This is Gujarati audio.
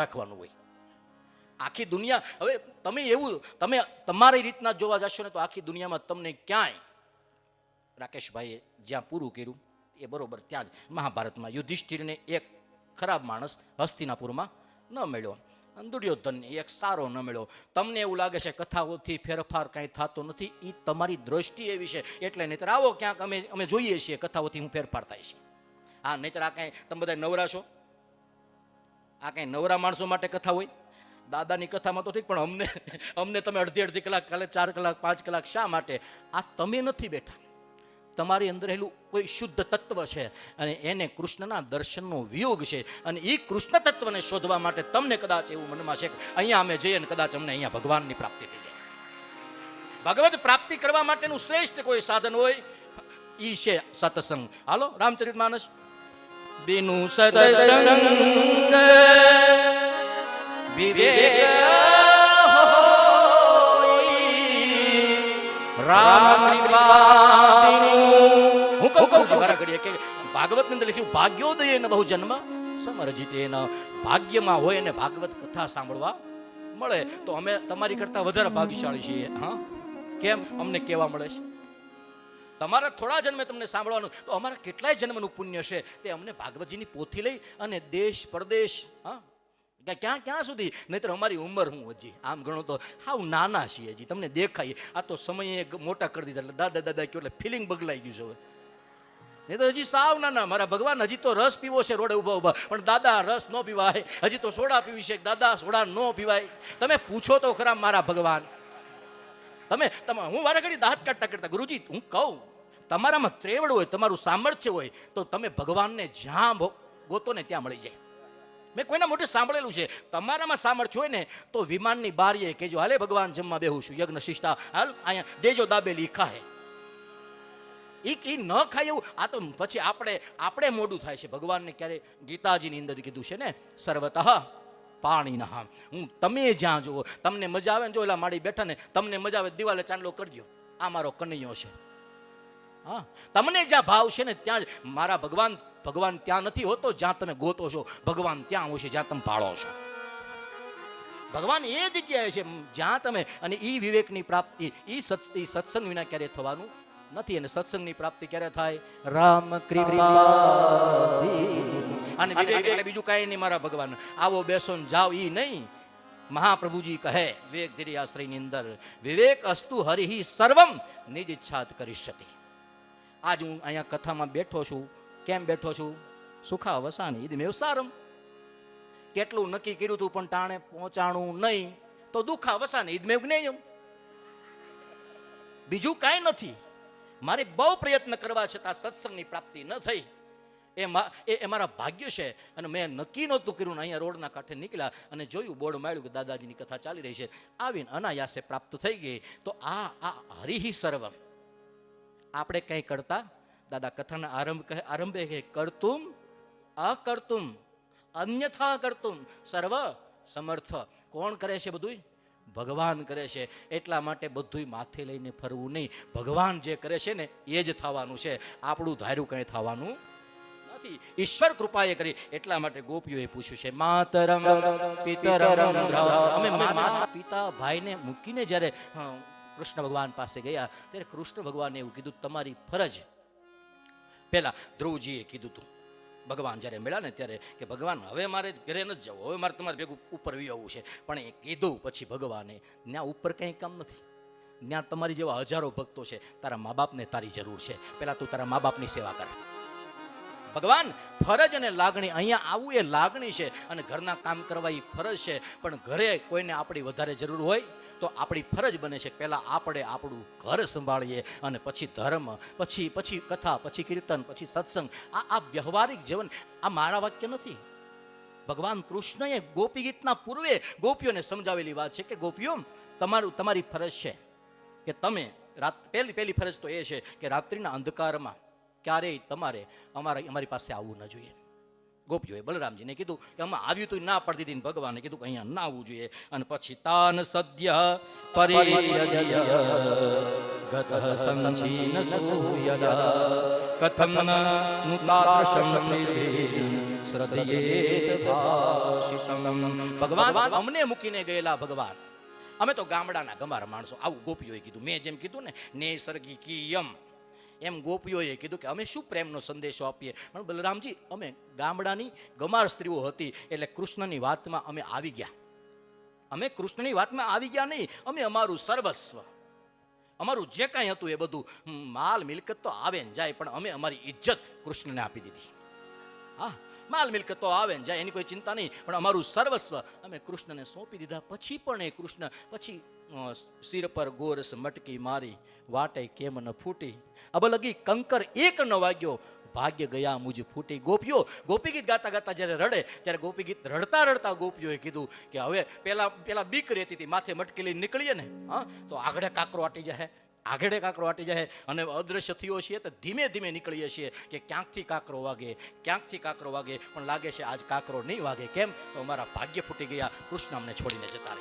રાખવાનું હોય. આખી દુનિયા, હવે તમે એવું, તમે તમારી રીતના જોવા જશો ને તો આખી દુનિયામાં તમને ક્યાંય, રાકેશભાઈએ જ્યાં પૂરું કર્યું, એ બરોબર ત્યાં જ મહાભારતમાં યુધિષ્ઠિરને એક ખરાબ માણસ હસ્તિનાપુરમાં ન મળ્યો. દુર્યોધનને એક સારો ન મળ્યો. તમને એવું લાગે છે કથાઓથી ફેરફાર કાંઈ થતો નથી એ તમારી દ્રષ્ટિ એવી છે. એટલે નહીતર આવો ક્યાંક અમે અમે જોઈએ છીએ કથાઓથી હું ફેરફાર થાય છે. હા, નહીતર આ કાંઈ તમે બધા નવરા છો આ કાંઈ નવરા માણસો માટે કથા હોય? દાદાની કથામાં તો ઠીક, પણ અમને અમને તમે અડધી અડધી કલાક, કાલે ચાર કલાક, પાંચ કલાક શા માટે? આ તમે નથી બેઠા. તમારી અંદર રહેલું કોઈ શુદ્ધ તત્વ છે અને એને કૃષ્ણના દર્શનનો વિયોગ છે અને એ કૃષ્ણ તત્વને શોધવા માટે તમને કદાચ એવું મનમાં છે કે અહીંયા અમે જઈએ અને કદાચ અમને અહીંયા ભગવાનની પ્રાપ્તિ થઈ જાય. ભગવત પ્રાપ્તિ કરવા માટેનું શ્રેષ્ઠ કોઈ સાધન હોય, ઈ છે સત્સંગ. હાલો રામચરિત માનસ બિનુ સત્સંગ વિવેક રામ હું કહું છું મારા ઘડીએ કે ભાગવત અંદર લખ્યું ભાગ્યોદય ન બહુ જન્મ સમરજિત એના ભાગ્યમાં હોય અને ભાગવત કથા સાંભળવા મળે. તો અમે તમારી કરતા વધારે ભાગ્યશાળી છીએ હા? કેમ? અમને કેવા મળે છે? તમારા થોડા જન્મે તમને સાંભળવાનું. તો અમારા કેટલાય જન્મનું પુણ્ય છે. તે અમને ભાગવતજીની પોથી લઈ અને દેશ પરદેશ, હા? ક્યાં ક્યાં સુધી? નહીતર અમારી ઉંમર હું હજી? આમ ગણો તો હાવ નાના છીએ હજી. તમને દેખાય. આ તો સમયે મોટા કરી દીધા. એટલે દાદા દાદા કહ્યું એટલે ફિલિંગ બગલાઈ ગયું છે હવે. નહીં તો હજી સાવ નાના. મારા ભગવાન હજી તો રસ પીવો છે રોડે ઊભા ઊભા. પણ દાદા રસ ન પીવાય. હજી તો સોડા પીવી છે. દાદા સોડા ન પીવાય. તમે પૂછો તો ખરા મારા ભગવાન. તમે તમે, હું વારે ઘડી દાંત કાઢતા કરતા ગુરુજી, હું કહું તમારામાં ત્રેવડ હોય, તમારું સામર્થ્ય હોય, તો તમે ભગવાનને જ્યાં ગોતો ને ત્યાં મળી જાય. મેં કોઈના મોઢે સાંભળેલું છે, તમારામાં સામર્થ્ય હોય ને, તો વિમાનની બારીએ કહેજો, હાલે ભગવાન, જમવા બેહું છું, યજ્ઞ શિષ્ટા, હાલ, અહીંયા, દેજો દાબેલી, ખાહે. એ ઈ ન ખાય એવું, આ તો પછી આપણે આપણે મોડું થાય છે. ભગવાનને ક્યારે ગીતાજીની અંદર કીધું છે ને, સર્વતઃ પાણી ના હું તમે જ્યાં જુઓ, તમને મજા આવે ને જો એલા માડી બેઠા ને, તમને મજા આવે દિવાલે ચાંદલો કરજો. આ મારો કનૈયો છે. હા તમને જ્યાં ભાવ છે ને ત્યાં જ મારા ભગવાન ભગવાન ત્યાં નથી હોતો જ્યાં તમે ગોતો છો. ભગવાન ત્યાં હોય છે જ્યાં તમે ભાળો છો. ભગવાન એ જગ્યાએ છે જ્યાં તમે અને એ વિવેકની પ્રાપ્તિ એ સત્ સત્સંગ વિના ક્યારે થવાનું નથી અને સત્સંગની પ્રાપ્તિ ક્યારે થાય? રામ કૃપા અને વિવેક એટલે બીજું કાંઈ નહીં મારા ભગવાન. આવો બેસો ને જાઓ એ નહીં. મહાપ્રભુજી કહે વિવેક ધીરી આશ્રયની અંદર વિવેક અસ્તુ હરિ સર્વમ નિજ ઈચ્છાત કરીષ્યતિ આજ હું અહીંયા કથામાં બેઠો છું. કેમ બેઠો છું? સુખા વસાની. ઈદ મેવ સારમ કેટલું નક્કી કર્યું હતું પણ ટાણે પહોંચાણું નહીં. તો દુઃખા વસાની, ઈદ મેવ નહીં બીજું કાંઈ નથી. મારે બહુ પ્રયત્ન કરવા છતાં સત્સંગની પ્રાપ્તિ ન થઈ. એ એ મારા ભાગ્ય છે. અને મેં નક્કી નહોતું કર્યું ને અહીંયા રોડના કાંઠે નીકળ્યા અને જોયું, બોર્ડ માર્યું કે દાદાજીની કથા ચાલી રહી છે. આવીને અનાયાસે પ્રાપ્ત થઈ ગઈ. તો આ આ હરિહી સર્વ આપણે કંઈ કરતા? દાદા, કથાના આરંભ આરંભે કહે, કરતુમ અકર્તુમ, અન્યથા કરતુમ, સર્વ સમર્થ. કોણ કરે છે બધું ભગવાન કરે છે. એટલા માટે બધું માથે લઈને ફરવું નહીં. ભગવાન જે કરે છે ને, એ જ થવાનું છે. આપણું ધાર્યું કંઈ થવાનું નથી. ઈશ્વર કૃપાએ કરી. એટલા માટે ગોપીઓએ પૂછ્યું છે, માતરમ, પિતરમ. અમે પિતા, ભાઈને મૂકીને જ્યારે કૃષ્ણ ભગવાન પાસે ગયા. ત્યારે કૃષ્ણ ભગવાને એવું કીધું, તમારી ફરજ. પહેલાં ધ્રુવજીએ કીધું હતું ભગવાન જ્યારે મળ્યા ને ત્યારે કે, ભગવાન, હવે મારે ઘરે નથી જવું, હવે મારે તમારે ભેગું ઉપર આવવું છે. પણ એ કીધું પછી ભગવાને ત્યાં ઉપર કંઈ કામ નથી. ત્યાં તમારી જેવા હજારો ભક્તો છે. તારા મા બાપને તારી જરૂર છે. પહેલાં તું તારા મા બાપની સેવા કર. ભગવાન, ફરજ અને લાગણી અહીંયા આવું એ લાગણી છે અને ઘરના કામ કરવા એ ફરજ છે. પણ ઘરે કોઈને આપણી વધારે જરૂર હોય તો આપણી ફરજ બને છે પહેલાં આપણે આપણું ઘર સંભાળીએ અને પછી ધર્મ, પછી પછી કથા, પછી કીર્તન, પછી સત્સંગ. આ આ વ્યવહારિક જીવન, આ મારા વાક્ય નથી. ભગવાન કૃષ્ણએ ગોપી ગીતના પૂર્વે ગોપીઓને સમજાવેલી વાત છે કે ગોપીઓ, તમારું, તમારી ફરજ છે કે તમે રાત, પહેલી પહેલી ફરજ તો એ છે કે રાત્રિના અંધકારમાં ક્યારેય તમારે અમારા અમારી પાસે આવવું ન જોઈએ. ગોપીઓએ બલરામજીને કીધું કે આમાં આવ્યું તો ના પડતી હતી ભગવાને કીધું કે અહીંયા ના આવવું જોઈએ. અને પછી તાન સદ્ય કથમ. ભગવાન અમને મૂકીને ગયેલા ભગવાન, અમે તો ગામડાના ગમાર માણસો. આવું ગોપીઓએ કીધું. મેં જેમ કીધું ને, નેસર્ગિકીયમ એમ ગોપીઓએ કીધું કે અમે શું પ્રેમનો સંદેશો આપીએ? પણ બલરામજી, અમે ગામડાની ગમાર સ્ત્રીઓ હતી, એટલે કૃષ્ણની વાતમાં અમે આવી ગયા. અમે કૃષ્ણની વાતમાં આવી ગયા નહીં, અમે અમારું સર્વસ્વ. અમારું જે કાંઈ હતું એ બધું માલ મિલકત તો આવે ને જાય, પણ અમે અમારી ઇજ્જત કૃષ્ણને આપી દીધી. હા માલ મિલકત આવે ને જાય, એની કોઈ ચિંતા નહીં. પણ અમારું સર્વસ્વ અમે કૃષ્ણને સોંપી દીધા. પછી પણ એ કૃષ્ણ, પછી સિર પર ગોરસ મટકી મારી, વાટે કેમ ન ફૂટી. અબલગી કંકર એક ન વાગ્યો, ભાગ્ય ગયા મુજ ફૂટી. ગોપીઓ, ગોપી ગીત ગાતા ગાતા જ્યારે રડે, ત્યારે ગોપી ગીત રડતા રડતા ગોપીઓએ કીધું કે હવે પેલા પેલા બીક રહેતી હતી, માથે મટકેલી નીકળીએ ને, હા, તો આગળ કાકરો આટી જાય આગળે કાંકરો આટી જાય અને અદ્રશ્ય થયો છીએ તો ધીમે ધીમે નીકળીએ છીએ કે ક્યાંકથી કાંકરો વાગે, ક્યાંકથી કાકરો વાગે, પણ લાગે છે આજ કાંકરો નહીં વાગે. કેમ? તો અમારા ભાગ્ય ફૂટી ગયા, કૃષ્ણ અમને છોડીને જતા